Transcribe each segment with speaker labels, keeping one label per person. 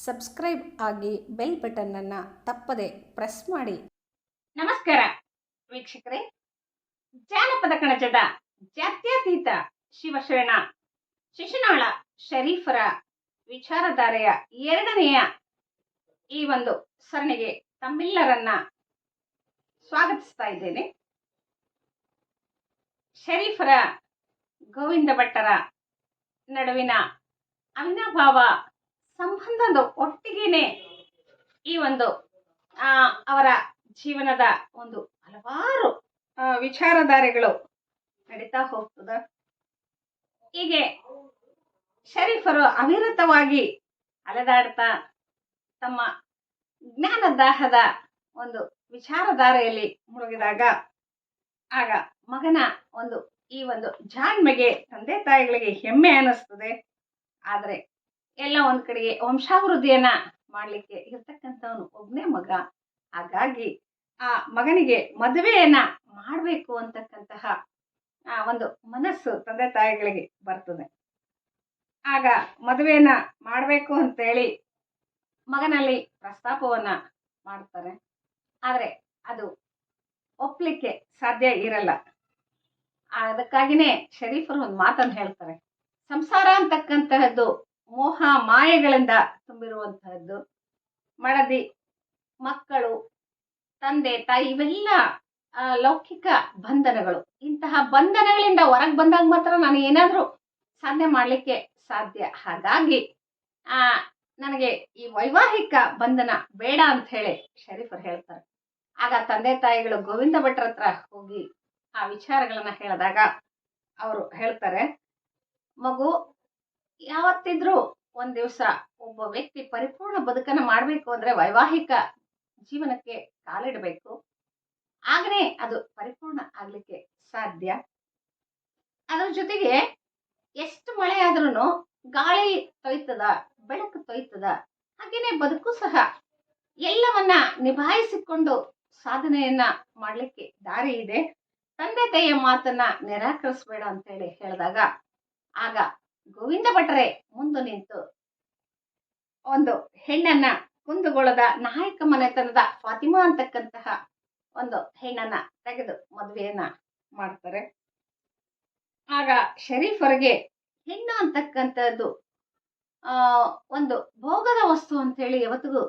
Speaker 1: Subscribe ಆಗಿ bell button ಅನ್ನ ತಪ್ಪದೆ ಪ್ರೆಸ್ ಮಾಡಿ.
Speaker 2: ನಮಸ್ಕಾರ ವೀಕ್ಷಕರೇ. ಜಾನಪದ ಕಣಜದ ಜಾತ್ಯತೀತ ಶಿವಶರಣ, ಶಿಶುನಾಳ ಶರೀಫರ ವಿಚಾರಧಾರೆಯ ಎರಡನೆಯ ಈ ಒಂದು ಸರಣಿಗೆ ತಮ್ಮೆಲ್ಲರನ್ನ ಸ್ವಾಗತಿಸ್ತಾ ಇದ್ದೇನೆ. ಶರೀಫರ ಗೋವಿಂದ ಭಟ್ಟರ ನಡುವಿನ ಅವಿನಾಭಾವ ಸಂಬಂಧದ ಒಟ್ಟಿಗೆನೆ ಈ ಒಂದು ಆ, ಅವರ ಜೀವನದ ಒಂದು ಹಲವಾರು ವಿಚಾರಧಾರೆಗಳು ನಡೀತಾ ಹೋಗ್ತದ. ಹೀಗೆ ಶರೀಫರು ಅವಿರತವಾಗಿ ಅಲೆದಾಡ್ತಾ ತಮ್ಮ ಜ್ಞಾನ ದಾಹದ ಒಂದು ವಿಚಾರಧಾರೆಯಲ್ಲಿ ಮುಳುಗಿದಾಗ ಆಗ ಮಗನ ಒಂದು ಈ ಒಂದು ಜಾಣ್ಮೆಗೆ ತಂದೆ ತಾಯಿಗಳಿಗೆ ಹೆಮ್ಮೆ ಅನ್ನಿಸ್ತದೆ ಆದರೆ ಎಲ್ಲ ಒಂದ್ ಕಡೆಗೆ ವಂಶಾಭಿವೃದ್ಧಿಯನ್ನ ಮಾಡ್ಲಿಕ್ಕೆ ಇರ್ತಕ್ಕಂಥವನು ಒಬ್ಬನೇ ಮಗ. ಹಾಗಾಗಿ ಆ ಮಗನಿಗೆ ಮದುವೆಯನ್ನ ಮಾಡಬೇಕು ಅಂತಕ್ಕಂತಹ, ಆ, ಒಂದು ಮನಸ್ಸು ತಂದೆ ತಾಯಿಗಳಿಗೆ ಬರ್ತದೆ. ಆಗ ಮದುವೆಯನ್ನ ಮಾಡಬೇಕು ಅಂತೇಳಿ ಮಗನಲ್ಲಿ ಪ್ರಸ್ತಾಪವನ್ನ ಮಾಡ್ತಾರೆ. ಆದರೆ ಅದು ಒಪ್ಪಲಿಕ್ಕೆ ಸಾಧ್ಯ ಇರಲ್ಲ. ಅದಕ್ಕಾಗಿನೇ ಶರೀಫರು ಒಂದು ಮಾತನ್ನು ಹೇಳ್ತಾರೆ. ಸಂಸಾರ ಅಂತಕ್ಕಂತಹದ್ದು ಮೋಹ ಮಾಯೆಗಳಿಂದ ತುಂಬಿರುವಂತಹದ್ದು. ಮಡದಿ, ಮಕ್ಕಳು, ತಂದೆ, ತಾಯಿ ಇವೆಲ್ಲ ಲೌಕಿಕ ಬಂಧನಗಳು. ಇಂತಹ ಬಂಧನಗಳಿಂದ ಹೊರಗೆ ಬಂದಾಗ ಮಾತ್ರ ನಾನು ಏನಾದರೂ ಸಾಧನೆ ಮಾಡಲಿಕ್ಕೆ ಸಾಧ್ಯ. ಹಾಗಾಗಿ ನನಗೆ ಈ ವೈವಾಹಿಕ ಬಂಧನ ಬೇಡ ಅಂತ ಹೇಳಿ ಶರೀಫರು ಹೇಳ್ತಾರೆ. ಆಗ ತಂದೆ ತಾಯಿಗಳು ಗೋವಿಂದ ಭಟ್ರ ಹತ್ರ ಹೋಗಿ ಆ ವಿಚಾರಗಳನ್ನ ಹೇಳಿದಾಗ, ಅವರು ಹೇಳ್ತಾರೆ, ಮಗು ಯಾವತ್ತಿದ್ರೂ ಒಂದ್ ದಿವಸ ಒಬ್ಬ ವ್ಯಕ್ತಿ ಪರಿಪೂರ್ಣ ಬದುಕನ್ನ ಮಾಡಬೇಕು ಅಂದ್ರೆ ವೈವಾಹಿಕ ಜೀವನಕ್ಕೆ ಕಾಲಿಡಬೇಕು. ಆಗನೇ ಅದು ಪರಿಪೂರ್ಣ ಆಗ್ಲಿಕ್ಕೆ ಸಾಧ್ಯ. ಅದ್ರ ಜೊತೆಗೆ ಎಷ್ಟು ಮಳೆ ಆದ್ರೂ ಗಾಳಿ ತೊಯ್ತದ, ಬೆಳಕು ತೊಯ್ತದ, ಹಾಗೇನೆ ಬದುಕು ಸಹ ಎಲ್ಲವನ್ನ ನಿಭಾಯಿಸಿಕೊಂಡು ಸಾಧನೆಯನ್ನ ಮಾಡ್ಲಿಕ್ಕೆ ದಾರಿ ಇದೆ. ತಂದೆ ತಾಯಿಯ ಮಾತನ್ನ ನಿರಾಕರಿಸ್ಬೇಡ ಅಂತ ಹೇಳಿ ಹೇಳಿದಾಗ ಆಗ ಗೋವಿಂದ ಭಟ್ರೆ ಮುಂದು ನಿಂತು ಒಂದು ಹೆಣ್ಣನ್ನ ಕುಂದುಗೋಳದ ನಾಯಕ ಮನೆತನದ ಫಾತಿಮಾ ಅಂತಕ್ಕಂತಹ ಒಂದು ಹೆಣ್ಣನ್ನ ತೆಗೆದು ಮದುವೆಯನ್ನ ಮಾಡ್ತಾರೆ. ಆಗ ಶರೀಫರಿಗೆ ಹೆಣ್ಣು ಅಂತಕ್ಕಂಥದ್ದು, ಆ, ಒಂದು ಭೋಗದ ವಸ್ತು ಅಂತೇಳಿ ಯಾವತ್ತಿಗೂ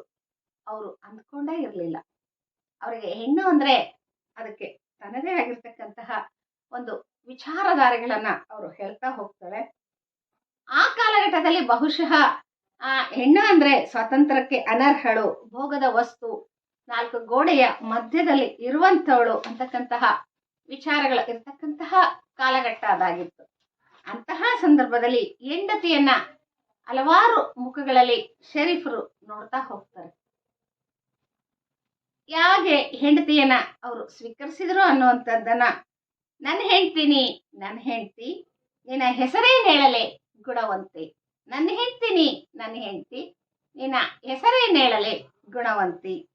Speaker 2: ಅವರು ಅಂದ್ಕೊಂಡೇ ಇರಲಿಲ್ಲ. ಅವರಿಗೆ ಹೆಣ್ಣು ಅಂದ್ರೆ ಅದಕ್ಕೆ ತನ್ನದೇ ಆಗಿರ್ತಕ್ಕಂತಹ ಒಂದು ವಿಚಾರಧಾರೆಗಳನ್ನ ಅವರು ಹೇಳ್ತಾ ಹೋಗ್ತಾರೆ. ಆ ಕಾಲಘಟ್ಟದಲ್ಲಿ ಬಹುಶಃ, ಆ, ಹೆಣ್ಣು ಅಂದ್ರೆ ಸ್ವಾತಂತ್ರ್ಯಕ್ಕೆ ಅನರ್ಹಳು, ಭೋಗದ ವಸ್ತು, ನಾಲ್ಕು ಗೋಡೆಯ ಮಧ್ಯದಲ್ಲಿ ಇರುವಂಥವಳು ಅಂತಕ್ಕಂತಹ ವಿಚಾರಗಳು, ಇರ್ತಕ್ಕಂತಹ ಕಾಲಘಟ್ಟ ಅದಾಗಿತ್ತು. ಅಂತಹ ಸಂದರ್ಭದಲ್ಲಿ ಹೆಂಡತಿಯನ್ನ ಹಲವಾರು ಮುಖಗಳಲ್ಲಿ ಶರೀಫರು ನೋಡ್ತಾ ಹೋಗ್ತಾರೆ. ಯಾಗೆ ಹೆಂಡತಿಯನ್ನ ಅವರು ಸ್ವೀಕರಿಸಿದ್ರು ಅನ್ನುವಂಥದ್ದನ್ನ ನನ್ನ ಹೆಂಡ್ತೀನಿ ನನ್ನ ಹೆಂಡ್ತಿ, ನಿನ್ನ ಹೆಸರೇನು ಹೇಳಲೆ? ಗುಣವಂತೆ. ನನ್ನ ಹೆಂಡ್ತೀನಿ ನನ್ನ ಹೆಂಡತಿ, ನಿನ್ನ ಹೆಸರೇನು ಹೇಳಲಿ? ಗುಣವಂತಿ.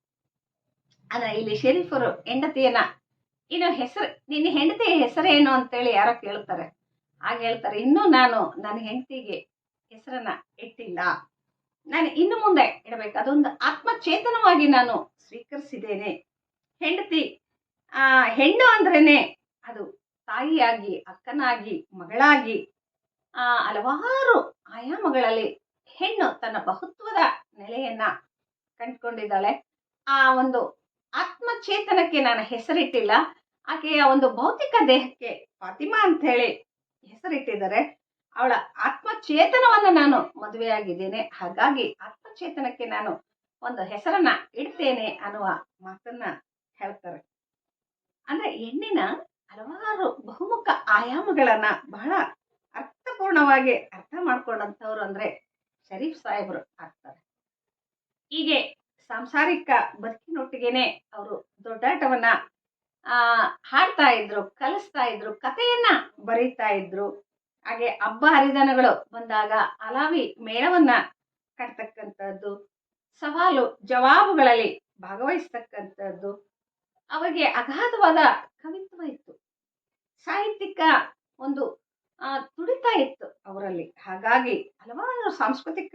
Speaker 2: ಅಂದ್ರೆ ಇಲ್ಲಿ ಶರೀಫರು ಹೆಂಡತಿಯನ್ನ, ಇನ್ನು ಹೆಸರು, ನಿನ್ನ ಹೆಂಡತಿಯ ಹೆಸರೇನು ಅಂತೇಳಿ ಯಾರೋ ಕೇಳ್ತಾರೆ. ಹಾಗೆ ಹೇಳ್ತಾರೆ, ಇನ್ನೂ ನಾನು ನನ್ನ ಹೆಂಡತಿಗೆ ಹೆಸರನ್ನ ಇಟ್ಟಿಲ್ಲ. ನಾನು ಇನ್ನು ಮುಂದೆ ಇಡಬೇಕು. ಅದೊಂದು ಆತ್ಮಚೇತನವಾಗಿ ನಾನು ಸ್ವೀಕರಿಸಿದ್ದೇನೆ. ಹೆಂಡತಿ, ಆ, ಹೆಣ್ಣು ಅಂದ್ರೇನೆ ಅದು ತಾಯಿಯಾಗಿ, ಅಕ್ಕನಾಗಿ, ಮಗಳಾಗಿ ಹಲವಾರು ಆಯಾಮಗಳಲ್ಲಿ ಹೆಣ್ಣು ತನ್ನ ಬಹುತ್ವದ ನೆಲೆಯನ್ನ ಕಂಡುಕೊಂಡಿದ್ದಾಳೆ. ಆ ಒಂದು ಆತ್ಮಚೇತನಕ್ಕೆ ನಾನು ಹೆಸರಿಟ್ಟಿಲ್ಲ. ಆಕೆಯ ಒಂದು ಭೌತಿಕ ದೇಹಕ್ಕೆ ಫಾತಿಮಾ ಅಂತ ಹೇಳಿ ಹೆಸರಿಟ್ಟಿದ್ದಾರೆ. ಅವಳ ಆತ್ಮಚೇತನವನ್ನು ನಾನು ಮದುವೆಯಾಗಿದ್ದೇನೆ. ಹಾಗಾಗಿ ಆತ್ಮಚೇತನಕ್ಕೆ ನಾನು ಒಂದು ಹೆಸರನ್ನ ಇಡ್ತೇನೆ ಅನ್ನುವ ಮಾತನ್ನ ಹೇಳ್ತಾರೆ. ಅಂದ್ರೆ ಹೆಣ್ಣಿನ ಹಲವಾರು ಬಹುಮುಖ ಆಯಾಮಗಳನ್ನ ಬಹಳ ಅರ್ಥಪೂರ್ಣವಾಗಿ ಅರ್ಥ ಮಾಡ್ಕೊಂಡಂಥವ್ರು ಅಂದ್ರೆ ಶರೀಫ್ ಸಾಹೇಬ್ರು ಆಗ್ತಾರೆ. ಹೀಗೆ ಸಾಂಸಾರಿಕ ಬದುಕಿನೊಟ್ಟಿಗೆನೆ ಅವರು ದೊಡ್ಡಾಟವನ್ನ, ಆ, ಹಾಡ್ತಾ ಇದ್ರು, ಕಲಿಸ್ತಾ ಇದ್ರು, ಕಥೆಯನ್ನ ಬರೀತಾ ಇದ್ರು. ಹಾಗೆ ಹಬ್ಬ ಹರಿದನಗಳು ಬಂದಾಗ ಅಲಾವಿ ಮೇಳವನ್ನ ಕಟ್ತಕ್ಕಂಥದ್ದು, ಸವಾಲು ಜವಾಬುಗಳಲ್ಲಿ ಭಾಗವಹಿಸ್ತಕ್ಕಂಥದ್ದು, ಅವರಿಗೆ ಅಗಾಧವಾದ ಕವಿತ್ವ ಇತ್ತು. ಸಾಹಿತ್ಯಿಕ ಒಂದು ತುಡಿತ ಇತ್ತು ಅವರಲ್ಲಿ. ಹಾಗಾಗಿ ಹಲವಾರು ಸಾಂಸ್ಕೃತಿಕ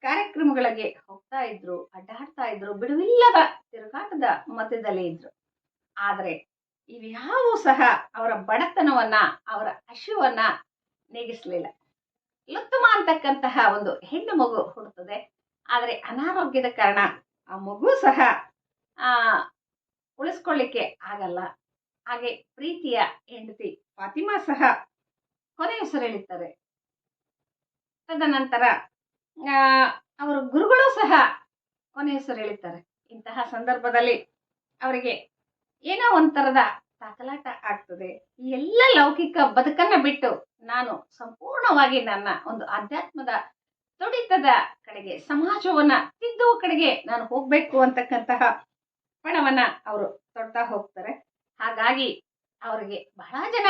Speaker 2: ಕಾರ್ಯಕ್ರಮಗಳಿಗೆ ಹೋಗ್ತಾ ಇದ್ರು, ಅಡ್ಡಾಡ್ತಾ ಇದ್ರು, ಬಿಡುವಿಲ್ಲದ ತಿರುಗಾಟದ ಮಧ್ಯದಲ್ಲಿ ಇದ್ರು. ಆದರೆ ಇವ್ಯಾವೂ ಸಹ ಅವರ ಬಡತನವನ್ನ, ಅವರ ಹಸಿವನ್ನ ನೀಗಿಸ್ಲಿಲ್ಲ. ಲುತ್ತಮ ಅಂತಕ್ಕಂತಹ ಒಂದು ಹೆಣ್ಣು ಮಗು ಹುಡ್ತದೆ ಆದರೆ ಅನಾರೋಗ್ಯದ ಕಾರಣ ಆ ಮಗು ಸಹ, ಆ, ಉಳಿಸ್ಕೊಳ್ಳಿಕ್ಕೆ ಆಗಲ್ಲ. ಹಾಗೆ ಪ್ರೀತಿಯ ಹೆಂಡತಿ ಫಾತಿಮಾ ಸಹ ಕೊನೆ ಹೆಸರೆಳಿತಾರೆ ತದನಂತರ ಅವರ ಗುರುಗಳು ಸಹ ಕೊನೆ ಹೆಸರು ಇಂತಹ ಸಂದರ್ಭದಲ್ಲಿ ಅವರಿಗೆ ಏನೋ ಒಂಥರದ ತಾಕಲಾಟ ಆಗ್ತದೆ. ಈ ಎಲ್ಲ ಲೌಕಿಕ ಬದುಕನ್ನ ಬಿಟ್ಟು ನಾನು ಸಂಪೂರ್ಣವಾಗಿ ನನ್ನ ಒಂದು ಆಧ್ಯಾತ್ಮದ ತುಡಿತದ ಕಡೆಗೆ, ಸಮಾಜವನ್ನ ತಿದ್ದುವ ಕಡೆಗೆ ನಾನು ಹೋಗ್ಬೇಕು ಅಂತಕ್ಕಂತಹ ಪಣವನ್ನ ಅವರು ತೊಡ್ತಾ ಹೋಗ್ತಾರೆ. ಹಾಗಾಗಿ ಅವರಿಗೆ ಬಹಳ ಜನ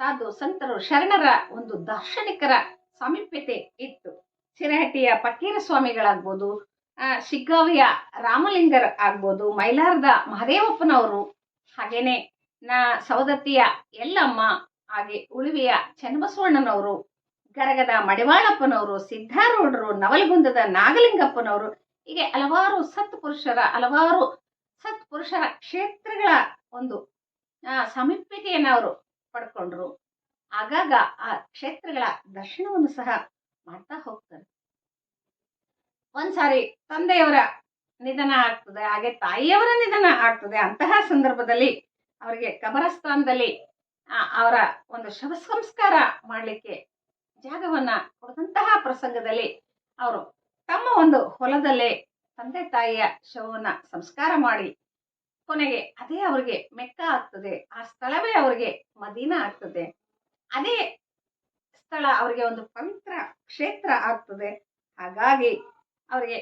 Speaker 2: ಸಾಧು ಸಂತರು ಶರಣರ ಒಂದು ದಾರ್ಶನಿಕರ ಸಾಮೀಪ್ಯತೆ ಇತ್ತು. ಸಿರಹಟ್ಟಿಯ ಫಕೀರ ಸ್ವಾಮಿಗಳಾಗ್ಬೋದು ಶಿಗ್ಗಾವಿಯ ರಾಮಲಿಂಗರ್ ಆಗ್ಬೋದು, ಮೈಲಾರದ ಮಹದೇವಪ್ಪನವರು ಹಾಗೇನೆ, ನಾ ಸವದತ್ತಿಯ ಎಲ್ಲಮ್ಮ ಹಾಗೆ ಉಳುವಿಯ ಚನ್ನಬಸವಣ್ಣನವರು, ಗರಗದ ಮಡಿವಾಳಪ್ಪನವರು, ಸಿದ್ಧಾರೂಢರು, ನವಲಗುಂದದ ನಾಗಲಿಂಗಪ್ಪನವರು, ಹೀಗೆ ಹಲವಾರು ಸತ್ಪುರುಷರ ಹಲವಾರು ಸತ್ಪುರುಷರ ಕ್ಷೇತ್ರಗಳ ಒಂದು ಸಾಮೀಪ್ಯತೆಯನ್ನು ಅವರು ಪಡ್ಕೊಂಡ್ರು. ಆಗಾಗ ಆ ಕ್ಷೇತ್ರಗಳ ದರ್ಶನವನ್ನು ಸಹ ಮಾಡ್ತಾ ಹೋಗ್ತಾರೆ. ಒಂದ್ಸಾರಿ ತಂದೆಯವರ ನಿಧನ ಆಗ್ತದೆ, ಹಾಗೆ ತಾಯಿಯವರ ನಿಧನ ಆಗ್ತದೆ ಅಂತಹ ಸಂದರ್ಭದಲ್ಲಿ ಅವರಿಗೆ ಕಬರಸ್ಥಾನದಲ್ಲಿ ಅವರ ಒಂದು ಶವ ಸಂಸ್ಕಾರ ಮಾಡಲಿಕ್ಕೆ ಜಾಗವನ್ನ ಕೊಡದಂತಹ ಪ್ರಸಂಗದಲ್ಲಿ ಅವರು ತಮ್ಮ ಒಂದು ಹೊಲದಲ್ಲೇ ತಂದೆ ತಾಯಿಯ ಶವವನ್ನ ಸಂಸ್ಕಾರ ಮಾಡಿ ಕೊನೆಗೆ ಅದೇ ಅವರಿಗೆ ಮೆಕ್ಕ ಆಗ್ತದೆ. ಆ ಸ್ಥಳವೇ ಅವ್ರಿಗೆ ಮದೀನ ಆಗ್ತದೆ. ಅದೇ ಸ್ಥಳ ಅವರಿಗೆ ಒಂದು ಪವಿತ್ರ ಕ್ಷೇತ್ರ ಆಗ್ತದೆ. ಹಾಗಾಗಿ ಅವರಿಗೆ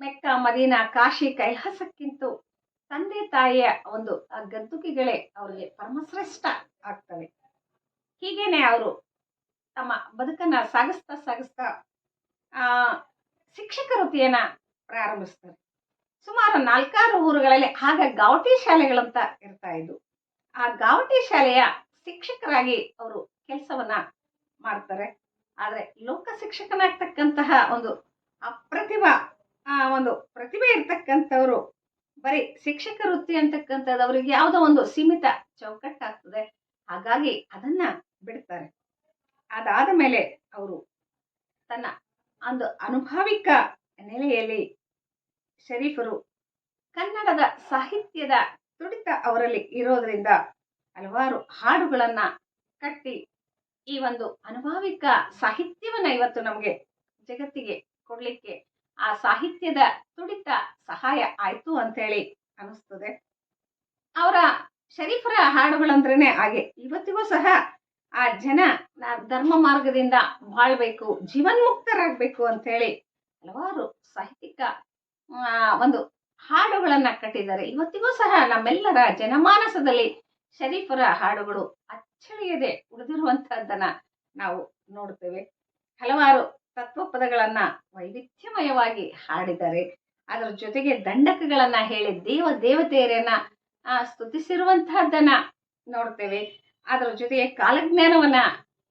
Speaker 2: ಮೆಕ್ಕ, ಮದೀನ, ಕಾಶಿ ಕೈಲಾಸಕ್ಕಿಂತ ತಂದೆ ತಾಯಿಯ ಒಂದು ಆ ಗದ್ದುಗೆಗಳೇ ಅವರಿಗೆ ಪರಮಶ್ರೇಷ್ಠ ಆಗ್ತವೆ. ಹೀಗೇನೆ ಅವರು ತಮ್ಮ ಬದುಕನ್ನ ಸಾಗಿಸ್ತಾ ಸಾಗಿಸ್ತಾ, ಆ ಶಿಕ್ಷಕ ವೃತ್ತಿಯನ್ನ ಪ್ರಾರಂಭಿಸ್ತಾರೆ. ಸುಮಾರು ನಾಲ್ಕಾರು ಊರುಗಳಲ್ಲಿ ಆಗ ಗಾವಟಿ ಶಾಲೆಗಳಂತ ಇರ್ತಾ ಇದ್ವು. ಆ ಗಾವಟಿ ಶಾಲೆಯ ಶಿಕ್ಷಕರಾಗಿ ಅವರು ಕೆಲಸವನ್ನ ಮಾಡ್ತಾರೆ. ಆದರೆ ಲೋಕ ಶಿಕ್ಷಕನಾಗ್ತಕ್ಕಂತಹ ಒಂದು ಅಪ್ರತಿಭಾ ಆ ಒಂದು ಪ್ರತಿಭೆ ಇರ್ತಕ್ಕಂಥವ್ರು, ಬರೀ ಶಿಕ್ಷಕ ವೃತ್ತಿ ಅಂತಕ್ಕಂಥದ್ದು ಅವರಿಗೆ ಯಾವುದೋ ಒಂದು ಸೀಮಿತ ಚೌಕಟ್ಟಾಗ್ತದೆ. ಹಾಗಾಗಿ ಅದನ್ನ ಬಿಡ್ತಾರೆ. ಅದಾದ ಮೇಲೆ ಅವರು ತನ್ನ ಒಂದು ಅನುಭಾವಿಕ ನೆಲೆಯಲ್ಲಿ ಶರೀಫರು ಕನ್ನಡದ ಸಾಹಿತ್ಯದ ತುಡಿತ ಅವರಲ್ಲಿ ಇರೋದ್ರಿಂದ ಹಲವಾರು ಹಾಡುಗಳನ್ನ ಕಟ್ಟಿ ಈ ಒಂದು ಅನುಭಾವಿಕ ಸಾಹಿತ್ಯವನ್ನ ಇವತ್ತು ನಮಗೆ ಜಗತ್ತಿಗೆ ಕೊಡ್ಲಿಕ್ಕೆ ಆ ಸಾಹಿತ್ಯದ ತುಡಿತ ಸಹಾಯ ಆಯ್ತು ಅಂತ ಹೇಳಿ ಅನಿಸ್ತದೆ ಅವರ ಶರೀಫರ ಹಾಡುಗಳಂದ್ರೇನೆ ಹಾಗೆ, ಇವತ್ತಿಗೂ ಸಹ ಆ ಜನ ಧರ್ಮ ಮಾರ್ಗದಿಂದ ಬಾಳ್ಬೇಕು, ಜೀವನ್ಮುಕ್ತರಾಗ್ಬೇಕು ಅಂತ ಹೇಳಿ ಹಲವಾರು ಸಾಹಿತ್ಯಿಕ ಒಂದು ಹಾಡುಗಳನ್ನ ಕಟ್ಟಿದ್ದಾರೆ. ಇವತ್ತಿಗೂ ಸಹ ನಮ್ಮೆಲ್ಲರ ಜನಮಾನಸದಲ್ಲಿ ಶರೀಫರ ಹಾಡುಗಳು ಅಚ್ಚಳಿಯದೆ ಉಳಿದಿರುವಂತಹದ್ದನ್ನ ನಾವು ನೋಡ್ತೇವೆ. ಹಲವಾರು ತತ್ವ ಪದಗಳನ್ನ ವೈವಿಧ್ಯಮಯವಾಗಿ ಹಾಡಿದ್ದಾರೆ. ಅದರ ಜೊತೆಗೆ ದಂಡಕಗಳನ್ನ ಹೇಳಿ ದೇವ ದೇವತೆಯರನ್ನ ಸ್ತುತಿಸಿರುವಂತಹದ್ದನ್ನ ನೋಡ್ತೇವೆ. ಅದರ ಜೊತೆಗೆ ಕಾಲಜ್ಞಾನವನ್ನ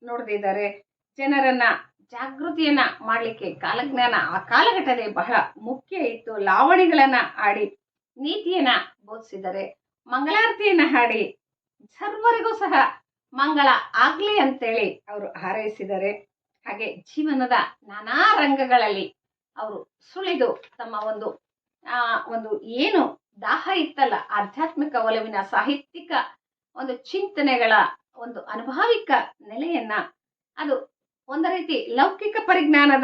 Speaker 2: ನೋಡ್ದಿದ್ದಾರೆ. ಜನರನ್ನ ಜಾಗೃತಿಯನ್ನ ಮಾಡ್ಲಿಕ್ಕೆ ಕಾಲಜ್ಞಾನ ಆ ಕಾಲಘಟ್ಟದಲ್ಲಿ ಬಹಳ ಮುಖ್ಯ ಇತ್ತು. ಲಾವಣಿಗಳನ್ನ ಆಡಿ ನೀತಿಯನ್ನ ಬೋಧಿಸಿದರೆ ಮಂಗಳಾರತಿಯನ್ನ ಹಾಡಿ ಸರ್ವರಿಗೂ ಸಹ ಮಂಗಳ ಆಗ್ಲಿ ಅಂತೇಳಿ ಅವರು ಹಾರೈಸಿದರೆ ಹಾಗೆ ಜೀವನದ ನಾನಾ ರಂಗಗಳಲ್ಲಿ ಅವರು ಸುಳಿದು ತಮ್ಮ ಒಂದು, ಆ, ಒಂದು ಏನು ದಾಹ ಇತ್ತಲ್ಲ, ಆಧ್ಯಾತ್ಮಿಕ ಒಲವಿನ ಸಾಹಿತ್ಯಿಕ ಒಂದು ಚಿಂತನೆಗಳ ಒಂದು ಅನುಭಾವಿಕ ನೆಲೆಯನ್ನ ಅದು ಒಂದು ರೀತಿ ಲೌಕಿಕ ಪರಿಜ್ಞಾನದ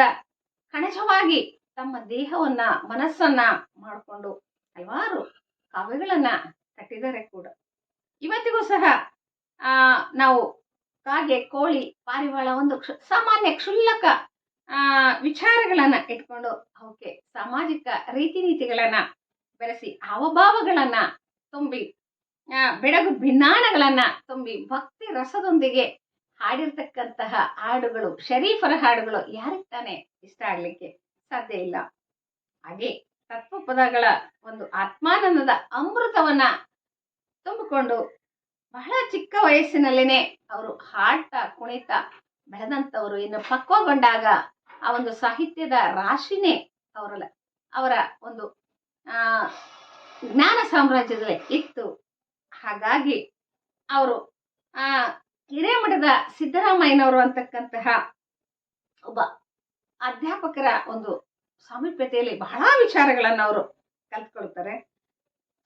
Speaker 2: ಕಣಜವಾಗಿ ತಮ್ಮ ದೇಹವನ್ನ, ಮನಸ್ಸನ್ನ ಮಾಡಿಕೊಂಡು ಹಲವಾರು ಕಾವ್ಯಗಳನ್ನ ಕಟ್ಟಿದ್ದಾರೆ ಕೂಡ. ಇವತ್ತಿಗೂ ಸಹ, ಆ, ನಾವು ಕಾಗೆ, ಕೋಳಿ, ಪಾರಿವಾಳ ಒಂದು ಸಾಮಾನ್ಯ ಕ್ಷುಲ್ಲಕ, ಆ, ವಿಚಾರಗಳನ್ನ ಇಟ್ಕೊಂಡು ಅವಕ್ಕೆ ಸಾಮಾಜಿಕ ರೀತಿ ನೀತಿಗಳನ್ನ ಬೆರೆಸಿ ಹಾವಭಾವಗಳನ್ನ ತುಂಬಿ ಬೆಡಗು ಭಿನ್ನಾಣಗಳನ್ನ ತುಂಬಿ ಭಕ್ತಿ ರಸದೊಂದಿಗೆ ಹಾಡಿರ್ತಕ್ಕಂತಹ ಹಾಡುಗಳು, ಶರೀಫರ ಹಾಡುಗಳು ಯಾರಿಗೆ ತಾನೇ ಇಷ್ಟ ಆಗ್ಲಿಕ್ಕೆ ಸಾಧ್ಯ ಇಲ್ಲ. ಹಾಗೆ ತತ್ವ ಪದಗಳ ಒಂದು ಆತ್ಮಾನಂದದ ಅಮೃತವನ್ನ ತುಂಬಿಕೊಂಡು ಬಹಳ ಚಿಕ್ಕ ವಯಸ್ಸಿನಲ್ಲೇನೆ ಅವರು ಹಾಡ್ತಾ, ಕುಣಿತಾ ಬೆಳೆದಂಥವರು. ಇನ್ನು ಪಕ್ವಗೊಂಡಾಗ ಆ ಒಂದು ಸಾಹಿತ್ಯದ ರಾಶಿನೇ ಅವರಲ್ಲ. ಅವರ ಒಂದು, ಆ, ಜ್ಞಾನ ಸಾಮ್ರಾಜ್ಯದಲ್ಲಿ ಇತ್ತು. ಹಾಗಾಗಿ ಅವರು, ಆ ಹಿರೇಮಠದ ಸಿದ್ದರಾಮಯ್ಯನವರು ಅಂತಕ್ಕಂತಹ ಒಬ್ಬ ಅಧ್ಯಾಪಕರ ಒಂದು ಸಾಮೀಪ್ಯತೆಯಲ್ಲಿ ಬಹಳ ವಿಚಾರಗಳನ್ನು ಅವರು ಕಲ್ತ್ಕೊಳ್ತಾರೆ.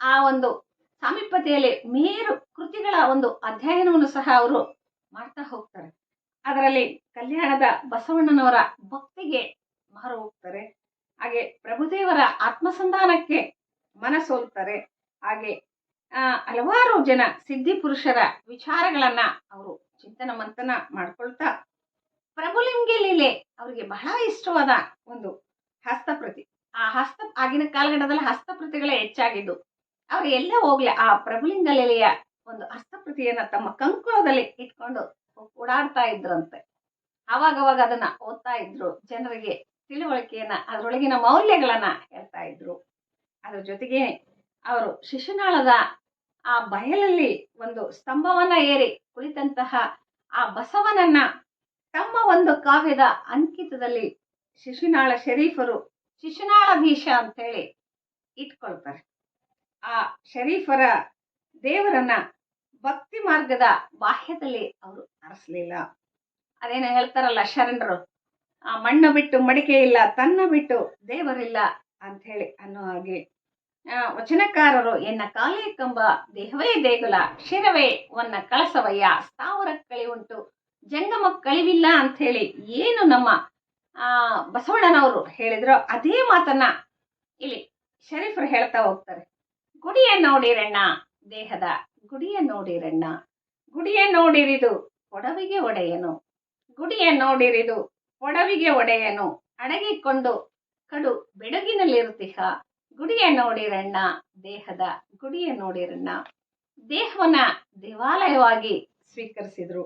Speaker 2: ಆ ಒಂದು ಸಾಮೀಪ್ಯತೆಯಲ್ಲಿ ಮೇರು ಕೃತಿಗಳ ಒಂದು ಅಧ್ಯಯನವನ್ನು ಸಹ ಅವರು ಮಾಡ್ತಾ ಹೋಗ್ತಾರೆ. ಅದರಲ್ಲಿ ಕಲ್ಯಾಣದ ಬಸವಣ್ಣನವರ ಭಕ್ತಿಗೆ ಮಾರು ಹೋಗ್ತಾರೆ. ಹಾಗೆ ಪ್ರಭುದೇವರ ಆತ್ಮಸಂಧಾನಕ್ಕೆ ಮನಸೋಲ್ತಾರೆ. ಹಾಗೆ ಹಲವಾರು ಜನ ಸಿದ್ಧಿ ಪುರುಷರ ವಿಚಾರಗಳನ್ನ ಅವರು ಚಿಂತನ ಮಂಥನ ಮಾಡ್ಕೊಳ್ತಾ ಪ್ರಭುಲಿಂಗಿ ಲೀಲೆ ಅವರಿಗೆ ಬಹಳ ಇಷ್ಟವಾದ ಒಂದು ಹಸ್ತಪ್ರತಿ. ಆ ಹಸ್ತ, ಆಗಿನ ಕಾಲಘಟ್ಟದಲ್ಲಿ ಹಸ್ತಪ್ರತಿಗಳೇ ಹೆಚ್ಚಾಗಿದ್ದು, ಅವ್ರು ಎಲ್ಲೇ ಹೋಗ್ಲಿ ಆ ಪ್ರಭುಲಿಂಗ ಲೀಲೆಯ ಒಂದು ಹಸ್ತಪ್ರತಿಯನ್ನ ತಮ್ಮ ಕಂಕುಳದಲ್ಲಿ ಇಟ್ಕೊಂಡು ಓಡಾಡ್ತಾ ಇದ್ರಂತೆ. ಅವಾಗವಾಗ ಅದನ್ನ ಓದ್ತಾ ಇದ್ರು, ಜನರಿಗೆ ತಿಳುವಳಿಕೆಯನ್ನ, ಅದರೊಳಗಿನ ಮೌಲ್ಯಗಳನ್ನ ಹೇಳ್ತಾ ಇದ್ರು. ಅದ್ರ ಜೊತೆಗೆ ಅವರು ಶಿಶುನಾಳದ ಆ ಬಯಲಲ್ಲಿ ಒಂದು ಸ್ತಂಭವನ್ನ ಏರಿ ಕುಳಿತಂತಹ ಆ ಬಸವನನ್ನ ತಮ್ಮ ಒಂದು ಕಾವ್ಯದ ಅಂಕಿತದಲ್ಲಿ ಶಿಶುನಾಳ ಶರೀಫರು ಶಿಶುನಾಳಧೀಶ ಅಂತೇಳಿ ಇಟ್ಕೊಳ್ತಾರೆ. ಆ ಶರೀಫರ ದೇವರನ್ನ ಭಕ್ತಿ ಮಾರ್ಗದ ಬಾಹ್ಯದಲ್ಲಿ ಅವರು ಅರಸಲಿಲ್ಲ. ಅದೇನೋ ಹೇಳ್ತಾರಲ್ಲ ಶರಣರು, ಆ ಮಣ್ಣು ಬಿಟ್ಟು ಮಡಿಕೆ ಇಲ್ಲ, ತನ್ನ ಬಿಟ್ಟು ದೇವರಿಲ್ಲ ಅಂತ ಹೇಳಿ ಅನ್ನೋ ಹಾಗೆ ವಚನಕಾರರು, ಎನ್ನ ಕಾಲೇ ಕಂಬ, ದೇಹವೇ ದೇಗುಲ, ಶಿರವೇ ಒನ್ನ ಕಳಸವಯ್ಯ, ಸ್ಥಾವರ ಕಳಿ ಉಂಟು ಜಂಗಮ ಕಳಿವಿಲ್ಲ ಅಂತ ಹೇಳಿ ಏನು ನಮ್ಮ ಬಸವಣ್ಣನವರು ಹೇಳಿದ್ರು. ಅದೇ ಮಾತನ್ನ ಇಲ್ಲಿ ಶರೀಫರು ಹೇಳ್ತಾ ಹೋಗ್ತಾರೆ. ಗುಡಿಯ ನೋಡಿರಣ್ಣ, ದೇಹದ ಗುಡಿಯ ನೋಡಿರಣ್ಣ. ಗುಡಿಯ ನೋಡಿರಿದು ಒಡವಿಗೆ ಒಡೆಯನು. ಗುಡಿಯ ನೋಡಿರಿದು ಒಡವಿಗೆ ಒಡೆಯನು. ಅಡಗಿಕೊಂಡು ಕಡು ಬೆಡಗಿನಲ್ಲಿರುತ್ತಿಹ ಗುಡಿಯ ನೋಡಿರಣ್ಣ ದೇಹದ ಗುಡಿಯ ನೋಡಿರಣ್ಣ ದೇಹವನ್ನ ದೇವಾಲಯವಾಗಿ ಸ್ವೀಕರಿಸಿದ್ರು.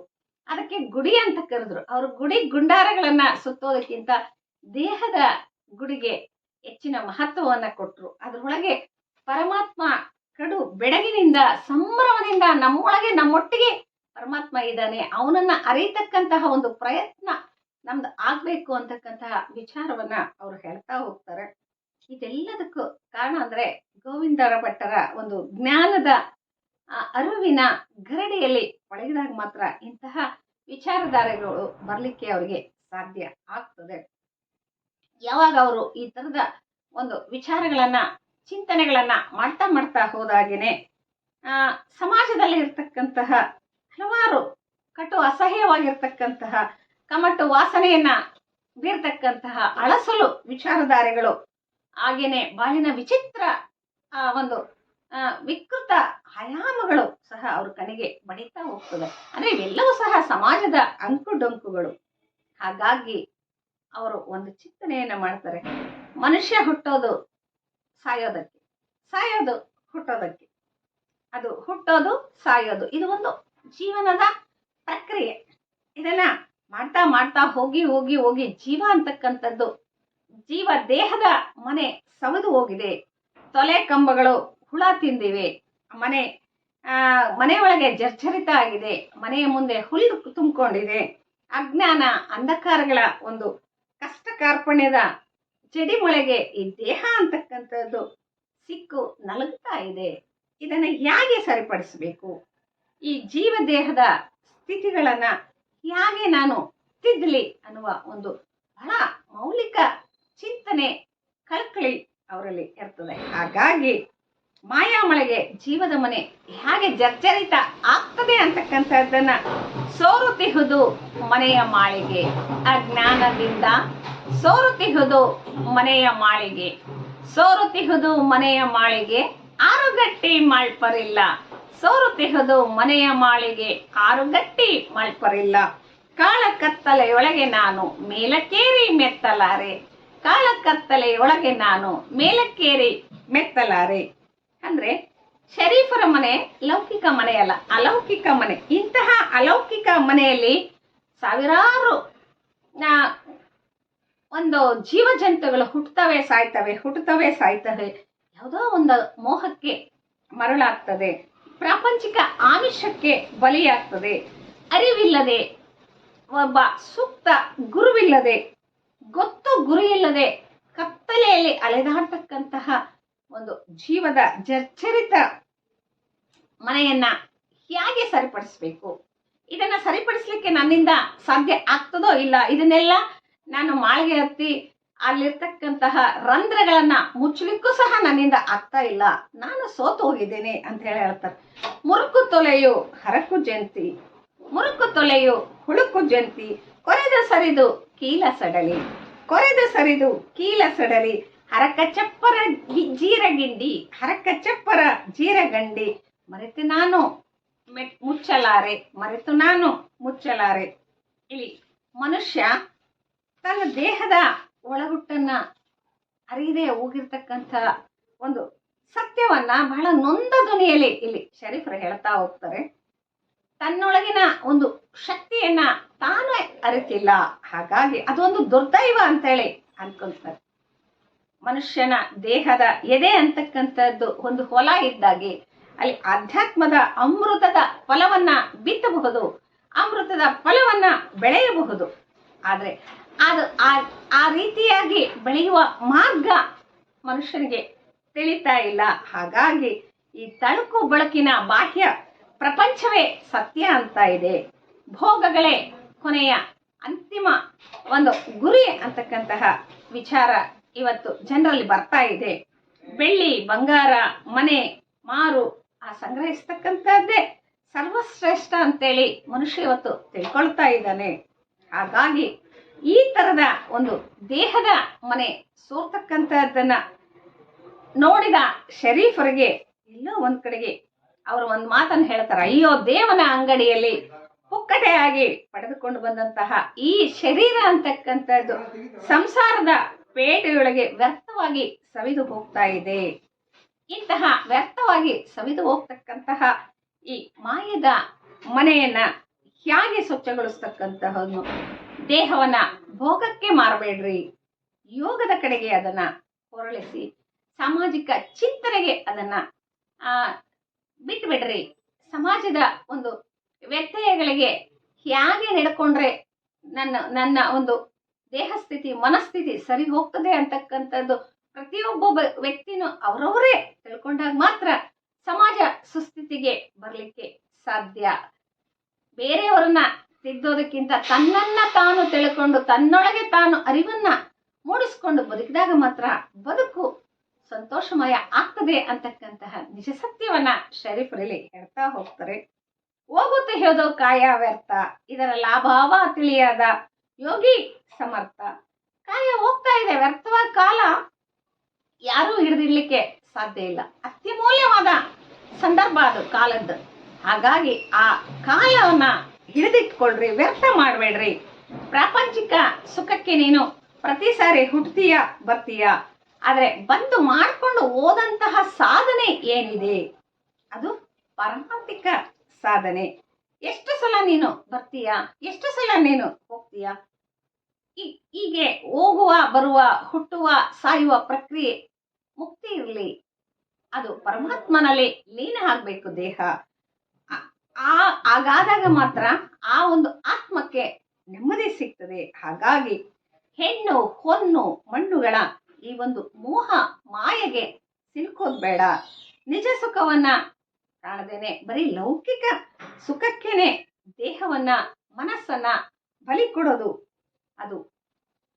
Speaker 2: ಅದಕ್ಕೆ ಗುಡಿ ಅಂತ ಕರೆದ್ರು. ಅವರು ಗುಡಿ ಗುಂಡಾರಗಳನ್ನ ಸುತ್ತೋದಕ್ಕಿಂತ ದೇಹದ ಗುಡಿಗೆ ಹೆಚ್ಚಿನ ಮಹತ್ವವನ್ನ ಕೊಟ್ರು. ಅದ್ರೊಳಗೆ ಪರಮಾತ್ಮ ಕಡು ಬೆಡಗಿನಿಂದ ಸಂಭ್ರಮದಿಂದ ನಮ್ಮೊಳಗೆ ನಮ್ಮೊಟ್ಟಿಗೆ ಪರಮಾತ್ಮ ಇದ್ದಾನೆ. ಅವನನ್ನ ಅರಿತಕ್ಕಂತಹ ಒಂದು ಪ್ರಯತ್ನ ನಮ್ದು ಆಗ್ಬೇಕು ಅಂತಕ್ಕಂತಹ ವಿಚಾರವನ್ನ ಅವ್ರು ಹೇಳ್ತಾ ಹೋಗ್ತಾರೆ. ಇದೆಲ್ಲದಕ್ಕೂ ಕಾರಣ ಅಂದ್ರೆ ಗೋವಿಂದರ ಭಟ್ಟರ ಒಂದು ಜ್ಞಾನದ ಅರಿವಿನ ಗರಡಿಯಲ್ಲಿ ಒಳಗಿದಾಗ ಮಾತ್ರ ಇಂತಹ ವಿಚಾರಧಾರೆಗಳು ಬರಲಿಕ್ಕೆ ಅವರಿಗೆ ಸಾಧ್ಯ ಆಗ್ತದೆ. ಯಾವಾಗ ಅವರು ಈ ತರದ ಒಂದು ವಿಚಾರಗಳನ್ನ, ಚಿಂತನೆಗಳನ್ನ ಮಾಡ್ತಾ ಮಾಡ್ತಾ ಹೋದಾಗೇನೆ, ಆ, ಸಮಾಜದಲ್ಲಿ ಇರ್ತಕ್ಕಂತಹ ಹಲವಾರು ಕಟು ಅಸಹ್ಯವಾಗಿರ್ತಕ್ಕಂತಹ, ಕಮಟು ವಾಸನೆಯನ್ನ ಬೀರ್ತಕ್ಕಂತಹ ಅಳಸಲು ವಿಚಾರಧಾರೆಗಳು ಹಾಗೇನೆ ಬಾಳಿನ ವಿಚಿತ್ರ ಒಂದು ವಿಕೃತ ಆಯಾಮಗಳು ಸಹ ಅವ್ರ ಕಣಿಗೆ ಬಡಿತಾ ಹೋಗ್ತದೆ. ಅಂದ್ರೆ ಇವೆಲ್ಲವೂ ಸಹ ಸಮಾಜದ ಅಂಕು ಡೊಂಕುಗಳು ಹಾಗಾಗಿ ಅವರು ಒಂದು ಚಿಂತನೆಯನ್ನ ಮಾಡ್ತಾರೆ. ಮನುಷ್ಯ ಹುಟ್ಟೋದು ಸಾಯೋದಕ್ಕೆ, ಸಾಯೋದು ಹುಟ್ಟೋದಕ್ಕೆ. ಅದು ಹುಟ್ಟೋದು, ಸಾಯೋದು, ಇದು ಒಂದು ಜೀವನದ ಪ್ರಕ್ರಿಯೆ. ಇದನ್ನ ಮಾಡ್ತಾ ಮಾಡ್ತಾ ಹೋಗಿ ಹೋಗಿ ಹೋಗಿ ಜೀವ ಅಂತಕ್ಕಂಥದ್ದು ಜೀವ ದೇಹದ ಮನೆ ಸವದು ಹೋಗಿದೆ. ತೊಲೆ ಕಂಬಗಳು ಹುಳ ತಿಂದಿವೆ. ಮನೆ ಮನೆಯೊಳಗೆ ಜರ್ಜರಿತ ಆಗಿದೆ. ಮನೆಯ ಮುಂದೆ ಹುಲ್ಲು ತುಂಬಿಕೊಂಡಿದೆ. ಅಜ್ಞಾನ ಅಂಧಕಾರಗಳ ಒಂದು ಕಷ್ಟ ಕಾರ್ಪಣ್ಯದ ಜಡಿಮೊಳೆಗೆ ಈ ದೇಹ ಅಂತಕ್ಕಂಥದ್ದು ಸಿಕ್ಕು ನಲುಗ್ತಾ ಇದೆ. ಇದನ್ನ ಹೇಗೆ ಸರಿಪಡಿಸಬೇಕು? ಈ ಜೀವ ದೇಹದ ಸ್ಥಿತಿಗಳನ್ನ ಹೇಗೆ ನಾನು ತಿದ್ದಲಿ ಅನ್ನುವ ಒಂದು ಬಹಳ ಮೌಲಿಕ ಚಿಂತನೆ ಕಳಕಳಿ ಅವರಲ್ಲಿ ಇರ್ತದೆ. ಹಾಗಾಗಿ ಮಾಯಾಮಳೆಗೆ ಜೀವದ ಮನೆ ಹೇಗೆ ಜರ್ಜರಿತ ಆಗ್ತದೆ ಅಂತಕ್ಕಂಥದ್ದನ್ನ ಸೋರುತಿಹುದು ಮನೆಯ ಮಾಳಿಗೆ. ಅಜ್ಞಾನದಿಂದ ಸೋರುತಿಹುದು ಮನೆಯ ಮಾಳಿಗೆ. ಸೋರುತಿಹುದು ಮನೆಯ ಮಾಳಿಗೆ ಆರುಗಟ್ಟಿ ಮಾಳ್ಪರಿಲ್ಲ ಸೋರುತಿಹುದು ಮನೆಯ ಮಾಳಿಗೆ ಆರುಗಟ್ಟಿ ಮಾಳ್ಪರಿಲ್ಲ ಕಾಳ ಕತ್ತಲೆಯೊಳಗೆ ನಾನು ಮೇಲಕ್ಕೇರಿ ಮೆತ್ತಲಾರೆ. ಕಾಳ ಕತ್ತಲೆಯೊಳಗೆ ನಾನು ಮೇಲಕ್ಕೇರಿ ಮೆತ್ತಲಾರೆ. ಅಂದ್ರೆ ಶರೀಫರ ಮನೆ ಲೌಕಿಕ ಮನೆಯಲ್ಲ ಅಲೌಕಿಕ ಮನೆ. ಇಂತಹ ಅಲೌಕಿಕ ಮನೆಯಲ್ಲಿ ಸಾವಿರಾರು ಒಂದು ಜೀವ ಜಂತುಗಳು ಹುಟ್ಟುತ್ತವೆ, ಸಾಯ್ತವೆ ಹುಟ್ಟುತ್ತವೆ, ಸಾಯ್ತವೆ. ಯಾವುದೋ ಒಂದು ಮೋಹಕ್ಕೆ ಮರಳಾಗ್ತದೆ, ಪ್ರಾಪಂಚಿಕ ಆಮಿಷಕ್ಕೆ ಬಲಿಯಾಗ್ತದೆ. ಅರಿವಿಲ್ಲದೆ, ಒಬ್ಬ ಸೂಕ್ತ ಗುರುವಿಲ್ಲದೆ ಗೊತ್ತು ಗುರಿಯಿಲ್ಲದೆ ಕತ್ತಲೆಯಲ್ಲಿ ಅಲೆದಾಡ್ತಕ್ಕಂತಹ ಒಂದು ಜೀವದ ಜರ್ಜರಿತ ಮನೆಯನ್ನ ಹೇಗೆ ಸರಿಪಡಿಸ್ಬೇಕು? ಇದನ್ನ ಸರಿಪಡಿಸ್ಲಿಕ್ಕೆ ನನ್ನಿಂದ ಸಾಧ್ಯ ಆಗ್ತದೋ ಇಲ್ಲ? ಇದನ್ನೆಲ್ಲ ನಾನು ಮಾಳಿಗೆ ಹತ್ತಿ ಅಲ್ಲಿರ್ತಕ್ಕಂತಹ ರಂಧ್ರಗಳನ್ನ ಮುಚ್ಚಲಿಕ್ಕೂ ಸಹ ನನ್ನಿಂದ ಆಗ್ತಾ ಇಲ್ಲ. ನಾನು ಸೋತು ಹೋಗಿದ್ದೇನೆ ಅಂತ ಹೇಳಿ ಹೇಳ್ತಾರೆ ಮುರುಕು ತೊಲೆಯು ಹರಕು ಜಂತಿ, ಮುರುಕು ತೊಲೆಯು ಹುಳುಕು ಜಂತಿ, ಕೊರೆದು ಸರಿದು ಕೀಲ ಸಡಲಿ. ಕೊರೆದು ಸರಿದು ಕೀಲ ಸಡಲಿ. ಹರಕ ಚಪ್ಪರ ಜೀರಗಿಂಡಿ. ಹರಕ ಚಪ್ಪರ ಜೀರಗಂಡಿ. ಮರೆತು ನಾನು ಮುಚ್ಚಲಾರೆ. ಮರೆತು ನಾನು ಮುಚ್ಚಲಾರೆ. ಇಲ್ಲಿ ಮನುಷ್ಯ ತನ್ನ ದೇಹದ ಒಳಗುಟ್ಟನ್ನ ಅರಿಯದೆ ಹೋಗಿರ್ತಕ್ಕಂಥ ಒಂದು ಸತ್ಯವನ್ನ ಬಹಳ ನೊಂದ ಧ್ವನಿಯಲ್ಲಿ ಇಲ್ಲಿ ಶರೀಫರು ಹೇಳ್ತಾ ಹೋಗ್ತಾರೆ. ತನ್ನೊಳಗಿನ ಒಂದು ಶಕ್ತಿಯನ್ನ ತಾನು ಅರಿತಿಲ್ಲ. ಹಾಗಾಗಿ ಅದೊಂದು ದುರ್ದೈವ ಅಂತೇಳಿ ಅನ್ಕೊಂತಾರೆ. ಮನುಷ್ಯನ ದೇಹದ ಎದೆ ಅಂತಕ್ಕಂಥದ್ದು ಒಂದು ಹೊಲ ಇದ್ದಾಗೆ ಅಲ್ಲಿ ಆಧ್ಯಾತ್ಮದ ಅಮೃತದ ಫಲವನ್ನ ಬಿತ್ತಬಹುದು, ಅಮೃತದ ಫಲವನ್ನ ಬೆಳೆಯಬಹುದು. ಆದರೆ ಅದು ಆ ಆ ರೀತಿಯಾಗಿ ಬೆಳೆಯುವ ಮಾರ್ಗ ಮನುಷ್ಯನಿಗೆ ತಿಳಿತಾ ಇಲ್ಲ. ಹಾಗಾಗಿ ಈ ತಳುಕು ಬಳಕಿನ ಬಾಹ್ಯ ಪ್ರಪಂಚವೇ ಸತ್ಯ ಅಂತ ಇದೆ. ಭೋಗಗಳೇ ಕೊನೆಯ ಅಂತಿಮ ಒಂದು ಗುರಿ ಅಂತಕ್ಕಂತಹ ವಿಚಾರ ಇವತ್ತು ಜನರಲ್ಲಿ ಬರ್ತಾ ಇದೆ. ಬೆಳ್ಳಿ, ಬಂಗಾರ, ಮನೆ, ಮಾರು, ಆ ಸಂಗ್ರಹಿಸ್ತಕ್ಕಂಥದ್ದೇ ಸರ್ವಶ್ರೇಷ್ಠ ಅಂತೇಳಿ ಮನುಷ್ಯ ಇವತ್ತು ತಿಳ್ಕೊಳ್ತಾ ಇದ್ದಾನೆ. ಹಾಗಾಗಿ ಈ ತರದ ಒಂದು ದೇಹದ ಮನೆ ಸೋರ್ತಕ್ಕಂಥದ್ದನ್ನ ನೋಡಿದ ಶರೀಫರಿಗೆ ಎಲ್ಲೋ ಒಂದ್ ಕಡೆಗೆ ಅವರು ಒಂದು ಮಾತನ್ನು ಹೇಳ್ತಾರೆ, ಅಯ್ಯೋ ದೇವನ ಅಂಗಡಿಯಲ್ಲಿ ಪುಕ್ಕಟೆಯಾಗಿ ಪಡೆದುಕೊಂಡು ಬಂದಂತಹ ಈ ಶರೀರ ಅಂತಕ್ಕಂಥದ್ದು ಸಂಸಾರದ ಪೇಟೆಯೊಳಗೆ ವ್ಯರ್ಥವಾಗಿ ಸವಿದು ಹೋಗ್ತಾ ಇದೆ. ಇಂತಹ ವ್ಯರ್ಥವಾಗಿ ಸವಿದು ಹೋಗ್ತಕ್ಕಂತಹ ಈ ಮಾಯದ ಮನೆಯನ್ನ ಹೇಗೆ ಸ್ವಚ್ಛಗೊಳಿಸ್ತಕ್ಕಂತಹದ್ದು? ದೇಹವನ್ನ ಭೋಗಕ್ಕೆ ಮಾರಬೇಡ್ರಿ. ಯೋಗದ ಕಡೆಗೆ ಅದನ್ನ ಹೊರಳಿಸಿ, ಸಾಮಾಜಿಕ ಚಿಂತನೆಗೆ ಅದನ್ನ, ಆ, ಬಿಟ್ಬಿಡ್ರಿ. ಸಮಾಜದ ಒಂದು ವ್ಯತ್ಯಯಗಳಿಗೆ ಹೇಗೆ ನಡ್ಕೊಂಡ್ರೆ ನನ್ನ ನನ್ನ ಒಂದು ದೇಹ ಸ್ಥಿತಿ ಮನಸ್ಥಿತಿ ಸರಿ ಹೋಗ್ತದೆ ಅಂತಕ್ಕಂಥದ್ದು ಪ್ರತಿಯೊಬ್ಬ ವ್ಯಕ್ತಿನೂ ಅವರವರೇ ತಿಳ್ಕೊಂಡಾಗ ಮಾತ್ರ ಸಮಾಜ ಸುಸ್ಥಿತಿಗೆ ಬರಲಿಕ್ಕೆ ಸಾಧ್ಯ. ಬೇರೆಯವರನ್ನ ತಿದ್ದೋದಕ್ಕಿಂತ ತನ್ನನ್ನ ತಾನು ತಿಳ್ಕೊಂಡು ತನ್ನೊಳಗೆ ತಾನು ಅರಿವನ್ನ ಮೂಡಿಸ್ಕೊಂಡು ಬದುಕಿದಾಗ ಮಾತ್ರ ಬದುಕು ಸಂತೋಷಮಯ ಆಗ್ತದೆ ಅಂತಕ್ಕಂತಹ ನಿಜ ಸತ್ಯವನ್ನ ಶರೀಫರಲ್ಲಿ ಹೇಳ್ತಾ ಹೋಗ್ತಾರೆ. ಹೋಗುತ್ತೆ ಹೇಳೋದು ಕಾಯ ವ್ಯರ್ಥ. ಇದರ ಲಾಭಾವ ತಿಳಿಯಾದ ಯೋಗಿ ಸಮರ್ಥ. ಕಾಯ ಹೋಗ್ತಾ ಇದೆ, ವ್ಯರ್ಥವಾದ ಕಾಲ ಯಾರೂ ಹಿಡಿದಿಡ್ಲಿಕ್ಕೆ ಸಾಧ್ಯ ಇಲ್ಲ. ಅತ್ಯಮೂಲ್ಯವಾದ ಸಂದರ್ಭ ಅದು, ಕಾಲದ್ದು. ಹಾಗಾಗಿ ಆ ಕಾಲವನ್ನ ಹಿಡಿದಿಟ್ಕೊಳ್ರಿ, ವ್ಯರ್ಥ ಮಾಡಬೇಡ್ರಿ. ಪ್ರಾಪಂಚಿಕ ಸುಖಕ್ಕೆ ನೀನು ಪ್ರತಿ ಸಾರಿ ಹುಟ್ತೀಯ, ಬರ್ತೀಯ. ಆದರೆ ಬಂದು ಮಾಡ್ಕೊಂಡು ಹೋದಂತಹ ಸಾಧನೆ ಏನಿದೆ? ಅದು ಪಾರಮಾರ್ಥಿಕ ಸಾಧನೆ. ಎಷ್ಟು ಸಲ ನೀನು ಬರ್ತೀಯ? ಎಷ್ಟು ಸಲ ನೀನು ಹೋಗ್ತೀಯ? ಹೀಗೆ ಹೋಗುವ, ಬರುವ, ಹುಟ್ಟುವ, ಸಾಯುವ ಪ್ರಕ್ರಿಯೆ ಮುಕ್ತಿ ಇರಲಿ. ಅದು ಪರಮಾತ್ಮನಲ್ಲಿ ಲೀನ ಆಗ್ಬೇಕು ದೇಹ. ಆ ಹಾಗಾದಾಗ ಮಾತ್ರ ಆ ಒಂದು ಆತ್ಮಕ್ಕೆ ನೆಮ್ಮದಿ ಸಿಗ್ತದೆ. ಹಾಗಾಗಿ ಹೆಣ್ಣು, ಹೊನ್ನು, ಮಣ್ಣುಗಳ ಈ ಒಂದು ಮೋಹ ಮಾಯೆಗೆ ಸಿಲುಕೋದ್ ಬೇಡ. ನಿಜ ಸುಖವನ್ನ ಕಾಣದೇನೆ ಬರೀ ಲೌಕಿಕ ಸುಖಕ್ಕೇನೆ ದೇಹವನ್ನ, ಮನಸ್ಸನ್ನ ಬಲಿ ಕೊಡೋದು. ಅದು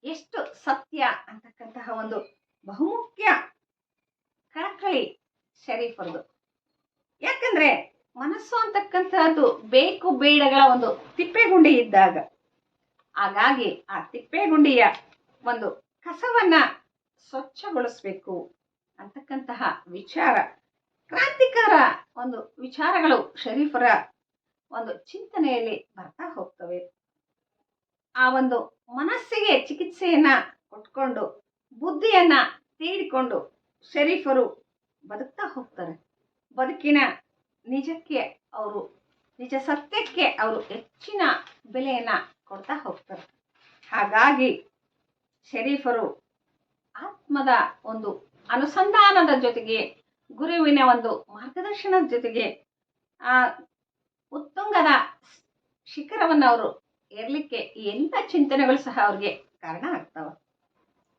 Speaker 2: ಎಷ್ಟು ಸತ್ಯ ಅಂತಕ್ಕಂತಹ ಒಂದು ಬಹುಮುಖ್ಯ ಕಳಕಳಿ ಶರೀಫರದು. ಯಾಕಂದ್ರೆ ಮನಸ್ಸು ಅಂತಕ್ಕಂತಹದ್ದು ಬೇಕು ಬೇಡಗಳ ಒಂದು ತಿಪ್ಪೆಗುಂಡಿ ಇದ್ದಾಗ, ಹಾಗಾಗಿ ಆ ತಿಪ್ಪೆಗುಂಡಿಯ ಒಂದು ಕಸವನ್ನ ಸ್ವಚ್ಛಗೊಳಿಸ್ಬೇಕು ಅಂತಕ್ಕಂತಹ ವಿಚಾರ ಕ್ರಾಂತಿಕಾರ ಒಂದು ವಿಚಾರಗಳು ಶರೀಫರ ಒಂದು ಚಿಂತನೆಯಲ್ಲಿ ಬರ್ತಾ ಹೋಗ್ತವೆ. ಆ ಒಂದು ಮನಸ್ಸಿಗೆ ಚಿಕಿತ್ಸೆಯನ್ನ ಕೊಟ್ಕೊಂಡು, ಬುದ್ಧಿಯನ್ನ ತೀಡಿಕೊಂಡು ಶರೀಫರು ಬದುಕ್ತಾ ಹೋಗ್ತಾರೆ. ಬದುಕಿನ ನಿಜಕ್ಕೆ ಅವರು, ನಿಜ ಸತ್ಯಕ್ಕೆ ಅವರು ಹೆಚ್ಚಿನ ಬೆಲೆಯನ್ನ ಕೊಡ್ತಾ ಹೋಗ್ತಾರೆ. ಹಾಗಾಗಿ ಶರೀಫರು ಆತ್ಮದ ಒಂದು ಅನುಸಂಧಾನದ ಜೊತೆಗೆ ಗುರುವಿನ ಒಂದು ಮಾರ್ಗದರ್ಶನದ ಜೊತೆಗೆ ಆ ಉತ್ತುಂಗದ ಶಿಖರವನ್ನು ಅವರು ಏರ್ಲಿಕ್ಕೆ ಎಂಥ ಚಿಂತನೆಗಳು ಸಹ ಅವ್ರಿಗೆ ಕಾರಣ ಆಗ್ತಾವ.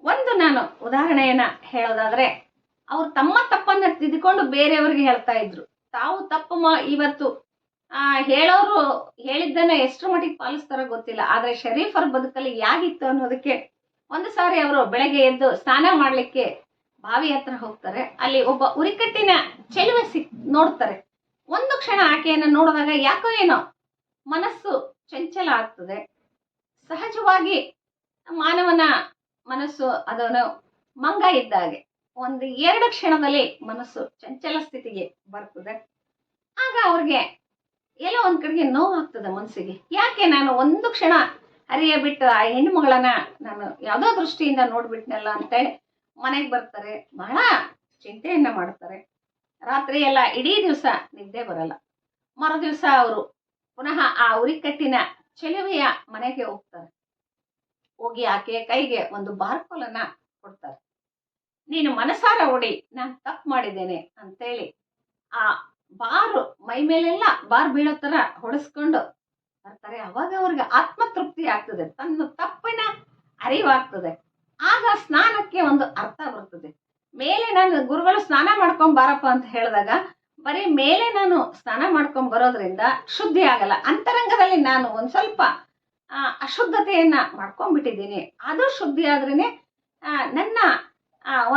Speaker 2: ಒಂದು ನಾನು ಉದಾಹರಣೆಯನ್ನ ಹೇಳೋದಾದ್ರೆ, ಅವ್ರು ತಮ್ಮ ತಪ್ಪನ್ನ ತಿದ್ದುಕೊಂಡು ಬೇರೆಯವ್ರಿಗೆ ಹೇಳ್ತಾ ಇದ್ರು. ತಾವು ತಪ್ಪು ಮಾ, ಇವತ್ತು, ಆ, ಹೇಳೋರು ಹೇಳಿದ್ದನ್ನ ಎಷ್ಟು ಮಟ್ಟಿಗೆ ಪಾಲಿಸ್ತಾರೋ ಗೊತ್ತಿಲ್ಲ. ಆದ್ರೆ ಶರೀಫರ್ ಬದುಕಲ್ಲಿ ಯಾಗಿತ್ತು ಅನ್ನೋದಕ್ಕೆ ಒಂದು ಸಾರಿ ಅವರು ಬೆಳಗ್ಗೆ ಎದ್ದು ಸ್ನಾನ ಮಾಡ್ಲಿಕ್ಕೆ ಬಾವಿ ಹತ್ರ ಹೋಗ್ತಾರೆ. ಅಲ್ಲಿ ಒಬ್ಬ ಉರಿಕಟ್ಟಿನ ಚೆಲುವೆ ಸಿಕ್ ನೋಡ್ತಾರೆ. ಒಂದು ಕ್ಷಣ ಆಕೆಯನ್ನ ನೋಡಿದಾಗ ಯಾಕೋ ಏನೋ ಮನಸ್ಸು ಚಂಚಲ ಆಗ್ತದೆ. ಸಹಜವಾಗಿ ಮಾನವನ ಮನಸ್ಸು ಅದನ್ನು ಮಂಗ ಇದ್ದಾಗೆ ಒಂದು ಎರಡು ಕ್ಷಣದಲ್ಲಿ ಮನಸ್ಸು ಚಂಚಲ ಸ್ಥಿತಿಗೆ ಬರ್ತದೆ. ಆಗ ಅವ್ರಿಗೆ ಎಲ್ಲೋ ಒಂದ್ ಕಡೆಗೆ ನೋವಾಗ್ತದೆ ಮನಸ್ಸಿಗೆ. ಯಾಕೆ ನಾನು ಒಂದು ಕ್ಷಣ ಹರಿಯ ಬಿಟ್ಟು ಆ ಹೆಣ್ಣುಮಗಳನ್ನ ನಾನು ಯಾವುದೋ ದೃಷ್ಟಿಯಿಂದ ನೋಡ್ಬಿಟ್ನಲ್ಲ ಅಂತೇಳಿ ಮನೆಗೆ ಬರ್ತಾರೆ, ಬಹಳ ಚಿಂತೆಯನ್ನ ಮಾಡ್ತಾರೆ. ರಾತ್ರಿ ಎಲ್ಲ ಇಡೀ ದಿವಸ ನಿದ್ದೆ ಬರಲ್ಲ. ಮರು ದಿವಸ ಅವರು ಪುನಃ ಆ ಉರಿಕಟ್ಟಿನ ಚೆಲುವೆಯ ಮನೆಗೆ ಹೋಗ್ತಾರೆ. ಹೋಗಿ ಆಕೆಯ ಕೈಗೆ ಒಂದು ಬಾರ್ಕೋಲನ್ನ ಕೊಡ್ತಾರೆ. ನೀನು ಮನಸಾರ ಓಡಿ ನಾನು ತಪ್ಪು ಮಾಡಿದ್ದೇನೆ ಅಂತೇಳಿ ಆ ಬಾರು ಮೈ ಮೇಲೆಲ್ಲ ಬಾರ್ ಬೀಳೋ ತರ ಹೊಡೆಸ್ಕೊಂಡು ಬರ್ತಾರೆ. ಅವಾಗ ಅವ್ರಿಗೆ ಆತ್ಮತೃಪ್ತಿ ಆಗ್ತದೆ. ತನ್ನ ತಪ್ಪಿನ ಅರಿವಾಗ್ತದೆ. ಆಗ ಸ್ನಾನಕ್ಕೆ ಒಂದು ಅರ್ಥ ಬರ್ತದೆ. ಮೇಲೆ ನಾನು ಗುರುಗಳು ಸ್ನಾನ ಮಾಡ್ಕೊಂಡ್ ಬಾರಪ್ಪ ಅಂತ ಹೇಳಿದಾಗ, ಬರೀ ಮೇಲೆ ನಾನು ಸ್ನಾನ ಮಾಡ್ಕೊಂಡ್ ಬರೋದ್ರಿಂದ ಶುದ್ಧಿ ಆಗಲ್ಲ. ಅಂತರಂಗದಲ್ಲಿ ನಾನು ಒಂದ್ ಸ್ವಲ್ಪ ಅಶುದ್ಧತೆಯನ್ನ ಮಾಡ್ಕೊಂಡ್ಬಿಟ್ಟಿದ್ದೀನಿ. ಅದು ಶುದ್ಧಿ ಆದ್ರೇನೆ ನನ್ನ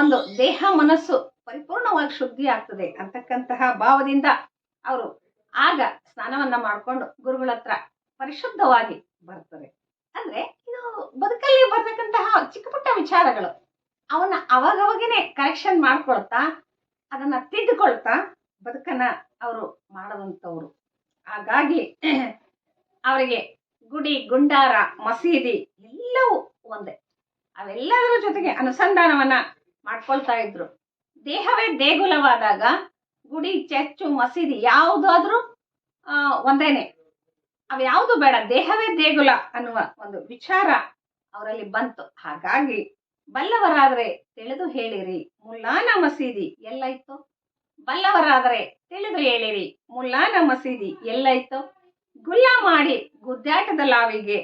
Speaker 2: ಒಂದು ದೇಹ ಮನಸ್ಸು ಪರಿಪೂರ್ಣವಾಗಿ ಶುದ್ಧಿ ಆಗ್ತದೆ ಅಂತಕ್ಕಂತಹ ಭಾವದಿಂದ ಅವರು ಆಗ ಸ್ನಾನವನ್ನ ಮಾಡ್ಕೊಂಡು ಗುರುಗಳ ಹತ್ರ ಪರಿಶುದ್ಧವಾಗಿ ಬರ್ತಾರೆ ಅಂದ್ರೆ ಬದುಕಲ್ಲಿ ಬರ್ತಕ್ಕಂತಹ ಚಿಕ್ಕ ಪುಟ್ಟ ವಿಚಾರಗಳು, ಅವನ್ನ ಅವಾಗವಾಗೇನೆ ಕರೆಕ್ಷನ್ ಮಾಡ್ಕೊಳ್ತಾ, ಅದನ್ನ ತಿದ್ದುಕೊಳ್ತಾ ಬದುಕನ್ನ ಅವರು ಮಾಡದಂತವ್ರು ಹಾಗಾಗಿ ಅವರಿಗೆ ಗುಡಿ, ಗುಂಡಾರ, ಮಸೀದಿ ಎಲ್ಲವೂ ಒಂದೇ. ಅವೆಲ್ಲದರ ಜೊತೆಗೆ ಅನುಸಂಧಾನವನ್ನ ಮಾಡ್ಕೊಳ್ತಾ ಇದ್ರು. ದೇಹವೇ ದೇಗುಲವಾದಾಗ ಗುಡಿ, ಚರ್ಚು, ಮಸೀದಿ ಯಾವುದಾದ್ರೂ ಒಂದೇನೆ. ಅವು ಯಾವುದು ಬೇಡ, ದೇಹವೇ ದೇಗುಲ ಅನ್ನುವ ಒಂದು ವಿಚಾರ ಅವರಲ್ಲಿ ಬಂತು. ಹಾಗಾಗಿ ಬಲ್ಲವರಾದ್ರೆ ತಿಳಿದು ಹೇಳಿರಿ, ಮುಲ್ಲಾನ ಮಸೀದಿ ಎಲ್ಲಾಯ್ತು ಬಲ್ಲವರಾದರೆ ತಿಳಿದು ಹೇಳಿರಿ, ಮುಲ್ಲಾನ ಮಸೀದಿ ಎಲ್ಲಾಯ್ತು ಗುಲ್ಲ ಮಾಡಿ ಗುದ್ದಾಟದ ಲಾವಿಗೆ,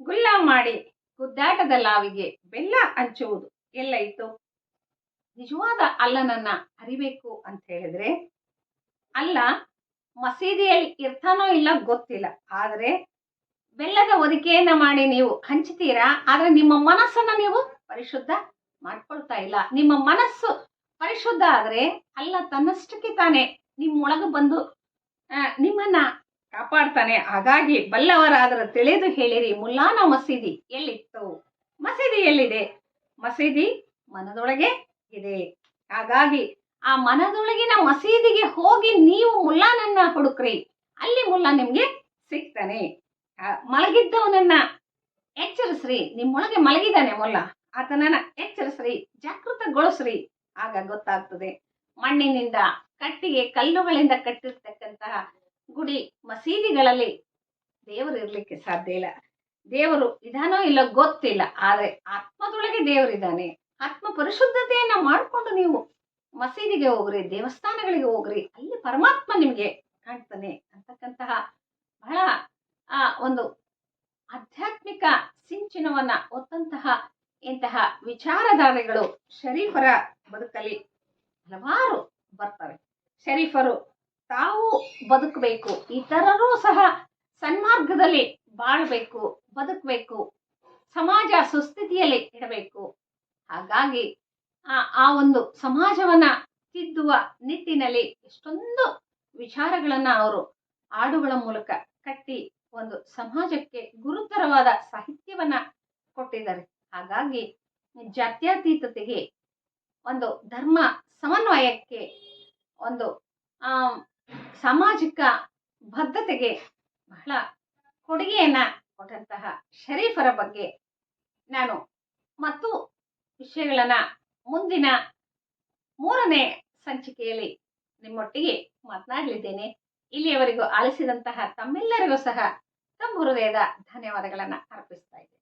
Speaker 2: ಗುಲ್ಲ ಮಾಡಿ ಗುದ್ದಾಟದ ಲಾವಿಗೆ ಬೆಲ್ಲ ಹಂಚುವುದು ಎಲ್ಲಾಯ್ತು ನಿಜವಾದ ಅಲ್ಲನನ್ನ ಅರಿಬೇಕು ಅಂತ ಹೇಳಿದ್ರೆ, ಅಲ್ಲ ಮಸೀದಿಯಲ್ಲಿ ಇರ್ತಾನೋ ಇಲ್ಲ ಗೊತ್ತಿಲ್ಲ. ಆದ್ರೆ ಬೆಲ್ಲದ ಒದಿಕೆಯನ್ನ ಮಾಡಿ ನೀವು ಹಂಚ್ತೀರಾ? ಆದ್ರೆ ನಿಮ್ಮ ಮನಸ್ಸನ್ನ ನೀವು ಪರಿಶುದ್ಧ ಮಾಡ್ಕೊಳ್ತಾ ಇಲ್ಲ. ನಿಮ್ಮ ಮನಸ್ಸು ಪರಿಶುದ್ಧ ಆದ್ರೆ ಅಲ್ಲ ತನ್ನಷ್ಟಕ್ಕೆ ತಾನೇ ನಿಮ್ಮೊಳಗೆ ಬಂದು ನಿಮ್ಮನ್ನ ಕಾಪಾಡ್ತಾನೆ. ಹಾಗಾಗಿ ಬಲ್ಲವರಾದರೂ ತಿಳಿದು ಹೇಳಿರಿ, ಮುಲ್ಲಾನ ಮಸೀದಿ ಎಲ್ಲಿತ್ತು? ಮಸೀದಿ ಎಲ್ಲಿದೆ? ಮಸೀದಿ ಮನದೊಳಗೆ ಇದೆ. ಹಾಗಾಗಿ ಆ ಮನದೊಳಗಿನ ಮಸೀದಿಗೆ ಹೋಗಿ ನೀವು ಮುಲ್ಲಾನನ್ನ ಹುಡುಕ್ರಿ. ಅಲ್ಲಿ ಮುಲ್ಲಾ ನಿಮ್ಗೆ ಸಿಗ್ತಾನೆ. ಮಲಗಿದ್ದವನನ್ನ ಎಚ್ಚರಿಸ್ರಿ. ನಿಮ್ಮೊಳಗೆ ಮಲಗಿದಾನೆ ಮುಲ್ಲ. ಆತನನ್ನ ಎಚ್ಚರಿಸ್ರಿ, ಜಾಗೃತಗೊಳಿಸ್ರಿ. ಆಗ ಗೊತ್ತಾಗ್ತದೆ. ಮಣ್ಣಿನಿಂದ, ಕಟ್ಟಿಗೆ, ಕಲ್ಲುಗಳಿಂದ ಕಟ್ಟಿರ್ತಕ್ಕಂತಹ ಗುಡಿ ಮಸೀದಿಗಳಲ್ಲಿ ದೇವರು ಇರ್ಲಿಕ್ಕೆ ಸಾಧ್ಯ ಇಲ್ಲ. ದೇವರು ಇದಾನೋ ಇಲ್ಲ ಗೊತ್ತಿಲ್ಲ. ಆದ್ರೆ ಆತ್ಮದೊಳಗೆ ದೇವರಿದ್ದಾನೆ. ಆತ್ಮ ಪರಿಶುದ್ಧತೆಯನ್ನ ಮಾಡ್ಕೊಂಡು ನೀವು ಮಸೀದಿಗೆ ಹೋಗ್ರಿ, ದೇವಸ್ಥಾನಗಳಿಗೆ ಹೋಗ್ರಿ, ಅಲ್ಲಿ ಪರಮಾತ್ಮ ನಿಮಗೆ ಕಾಣ್ತಾನೆ ಅಂತಕ್ಕಂತಹ ಬಹಳ, ಆ, ಒಂದು ಆಧ್ಯಾತ್ಮಿಕ ಸಿಂಚನವನ್ನ ಒತ್ತಂತಹ ಇಂತಹ ವಿಚಾರಧಾರೆಗಳು ಶರೀಫರ ಬದುಕಲ್ಲಿ ಹಲವಾರು ಬರ್ತವೆ. ಶರೀಫರು ತಾವು ಬದುಕಬೇಕು, ಇತರರೂ ಸಹ ಸನ್ಮಾರ್ಗದಲ್ಲಿ ಬಾಳ್ಬೇಕು, ಬದುಕಬೇಕು, ಸಮಾಜ ಸುಸ್ಥಿತಿಯಲ್ಲಿ ಇಡಬೇಕು. ಹಾಗಾಗಿ ಆ ಆ ಒಂದು ಸಮಾಜವನ್ನ ತಿದ್ದುವ ನಿಟ್ಟಿನಲ್ಲಿ ಎಷ್ಟೊಂದು ವಿಚಾರಗಳನ್ನ ಅವರು ಹಾಡುಗಳ ಮೂಲಕ ಕಟ್ಟಿ ಒಂದು ಸಮಾಜಕ್ಕೆ ಗುರುತರವಾದ ಸಾಹಿತ್ಯವನ್ನ ಕೊಟ್ಟಿದ್ದಾರೆ. ಹಾಗಾಗಿ ಜಾತ್ಯತೀತತೆಗೆ ಒಂದು ಧರ್ಮ ಸಮನ್ವಯಕ್ಕೆ ಒಂದು, ಆ, ಸಾಮಾಜಿಕ ಬದ್ಧತೆಗೆ ಬಹಳ ಕೊಡುಗೆಯನ್ನ ಕೊಟ್ಟಂತಹ ಶರೀಫರ ಬಗ್ಗೆ ನಾನು ಮತ್ತು ವಿಷಯಗಳನ್ನ ಮುಂದಿನ ಮೂರನೇ ಸಂಚಿಕೆಯಲ್ಲಿ ನಿಮ್ಮೊಟ್ಟಿಗೆ ಮಾತನಾಡಲಿದ್ದೇನೆ. ಇಲ್ಲಿಯವರೆಗೂ ಆಲಿಸಿದಂತಹ ತಮ್ಮೆಲ್ಲರಿಗೂ ಸಹ ತಮ್ಮ ಹೃದಯದ ಧನ್ಯವಾದಗಳನ್ನು ಅರ್ಪಿಸ್ತಾ ಇದ್ದೇನೆ.